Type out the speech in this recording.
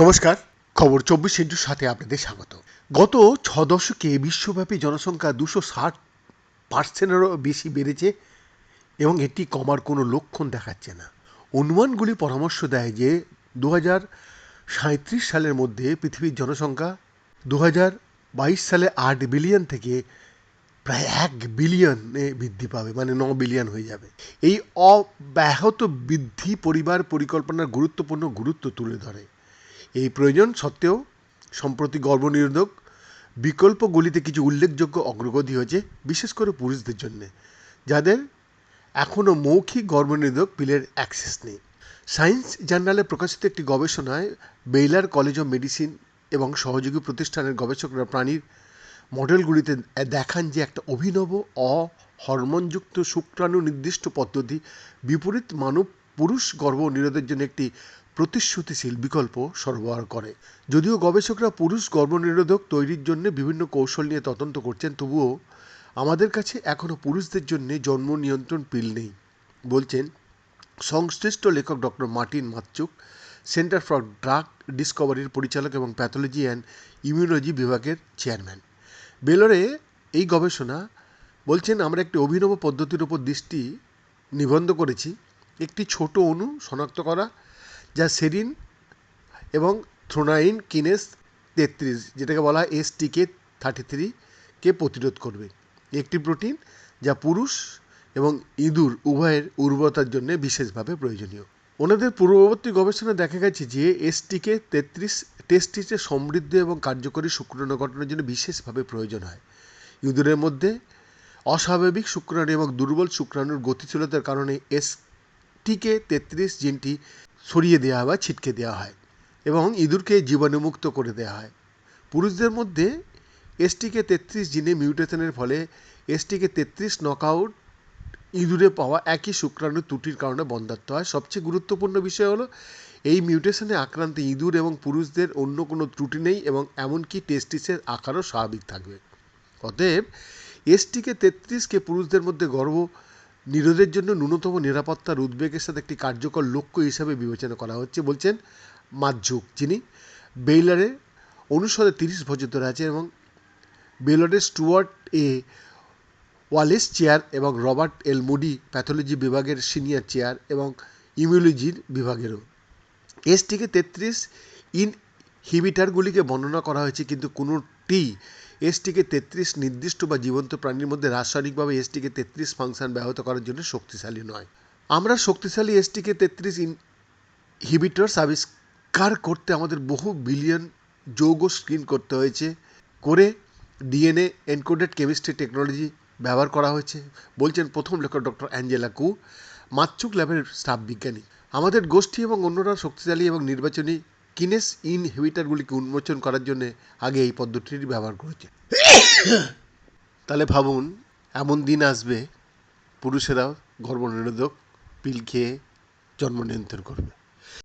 নমস্কার, খবর চব্বিশ ইন্টুর সাথে আপনাদের স্বাগত। গত ছ দশকে বিশ্বব্যাপী জনসংখ্যা দুশো ষাট পার্সেন্টেরও বেশি বেড়েছে এবং এটি কমার কোনো লক্ষণ দেখাচ্ছে না। অনুমানগুলি পরামর্শ দেয় যে দু সালের মধ্যে পৃথিবীর জনসংখ্যা দু হাজার বাইশ সালে আট বিলিয়ন থেকে প্রায় এক বিলিয়নে বৃদ্ধি পাবে মানে ন বিলিয়ন হয়ে যাবে। এই অব্যাহত বৃদ্ধি পরিবার পরিকল্পনার গুরুত্বপূর্ণ গুরুত্ব তুলে ধরে। এই প্রয়োজন সত্ত্বেও, সম্প্রতি গর্ভনিরোধক বিকল্পগুলিতে কিছু উল্লেখযোগ্য অগ্রগতি হয়েছে, বিশেষ করে পুরুষদের জন্য। যাদের এখনও মৌখিক গর্ভনিরোধক পিলের অ্যাক্সেস নেই। সায়েন্স জার্নালে প্রকাশিত একটি গবেষণায় বেইলার কলেজ অফ মেডিসিন এবং সহযোগী প্রতিষ্ঠানের গবেষকরা প্রাণীর মডেলগুলিতে দেখান যে একটা অভিনব, অহরমোনযুক্ত শুক্রাণু নির্দিষ্ট পদ্ধতি বিপরীত মানব পুরুষ গর্ভ নিরোধের জন্য একটি প্রতিশ্রুতিশীল বিকল্প সরবরাহ করে। যদিও গবেষকরা পুরুষ গর্ভনিরোধক তৈরির জন্য বিভিন্ন কৌশল নিয়ে তদন্ত করছেন, তবুও আমাদের কাছে এখনও পুরুষদের জন্য জন্ম নিয়ন্ত্রণ পিল নেই, বলছেন সংশ্লিষ্ট লেখক doctor Martin Matzuk centre for drug ডিসকভারির পরিচালক এবং প্যাথোলজি অ্যান্ড ইমিউনোলজি বিভাগের চেয়ারম্যান। বেলোরে এই গবেষণা বলছেন, আমরা একটি অভিনব পদ্ধতির উপর দৃষ্টি নিবন্ধ করেছি, একটি ছোট অণু শনাক্ত করা যা সেরিন এবং থ্রোনাইন কিনেস তেত্রিশ, যেটাকে বলা হয় এসটিকে থার্টি থ্রিকে প্রতিরোধ করবে। একটি প্রোটিন যা পুরুষ এবং ইঁদুর উভয়ের উর্বরতার জন্য বিশেষভাবে প্রয়োজনীয়। ওনাদের পূর্ববর্তী গবেষণায় দেখা গেছে যে এসটিকে তেত্রিশ টেস্টিসে সমৃদ্ধ এবং কার্যকরী শুক্রাণু গঠনের জন্য বিশেষভাবে প্রয়োজন হয়। ইঁদুরের মধ্যে অস্বাভাবিক শুক্রাণু এবং দুর্বল শুক্রাণুর গতিশীলতার কারণে এসটিকে তেত্রিশ জিনটি সরিয়ে দেওয়া বা ছিটকে দেওয়া হয় এবং ইঁদুরকে জীবাণুমুক্ত করে দেওয়া হয়। পুরুষদের মধ্যে এসটিকে তেত্রিশ জিনে মিউটেশনের ফলে এসটিকে তেত্রিশ নকআউট ইঁদুরে পাওয়া একই শুক্রাণু ত্রুটির কারণে বন্ধাত্ম হয়। সবচেয়ে গুরুত্বপূর্ণ বিষয় হলো, এই মিউটেশনে আক্রান্ত ইঁদুর এবং পুরুষদের অন্য কোনো ত্রুটি নেই এবং এমনকি টেস্টিসের আকারও স্বাভাবিক থাকবে। অতএব, এসটিকে তেত্রিশকে পুরুষদের মধ্যে গর্ভ নিরোধের জন্য ন্যূনতম নিরাপত্তার উদ্বেগের সাথে একটি কার্যকর লক্ষ্য হিসাবে বিবেচনা করা হচ্ছে, বলছেন মাজ্জুক যিনি। বেইলারে অনুসারে তিরিশ বছর ধরে আছে এবং বেলরের স্টুয়ার্ট এ ওয়ালেস চেয়ার এবং রবার্ট এল মুডি প্যাথোলজি বিভাগের সিনিয়র চেয়ার এবং ইমিউলজির বিভাগেরও। এসটিকে তেত্রিশ ইনহিবিটারগুলিকে বর্ণনা করা হয়েছে, কিন্তু কোনোটি এসটিকে তেত্রিশ নির্দিষ্ট বা জীবন্ত প্রাণীর মধ্যে রাসায়নিকভাবে এসটিকে তেত্রিশ ফাংশন ব্যাহত করার জন্য শক্তিশালী নয়। আমরা শক্তিশালী এসটিকে তেত্রিশ ইনহিবিটার্স আবিষ্কার করতে আমাদের বহু বিলিয়ন যৌগ স্ক্রিন করতে হয়েছে। করে ডিএনএ এনকোডেড কেমিস্ট্রি টেকনোলজি ব্যবহার করা হয়েছে। বলছেন প্রথম লেখক ডক্টর অ্যাঞ্জেলা কু মাচ্চুক ল্যাবের স্টাফ বিজ্ঞানী। আমাদের গোষ্ঠী এবং অন্যরা শক্তিশালী এবং নির্বাচনী কিনেস ইনহিবিটারগুলিকে উন্মোচন করার জন্য আগে এই পদ্ধতিটি ব্যবহার করেছে। তাহলে ভাবুন, এমন দিন আসবে, পুরুষেরাও গর্ভনিরোধক পিল খেয়ে জন্ম নিয়ন্ত্রণ করবে।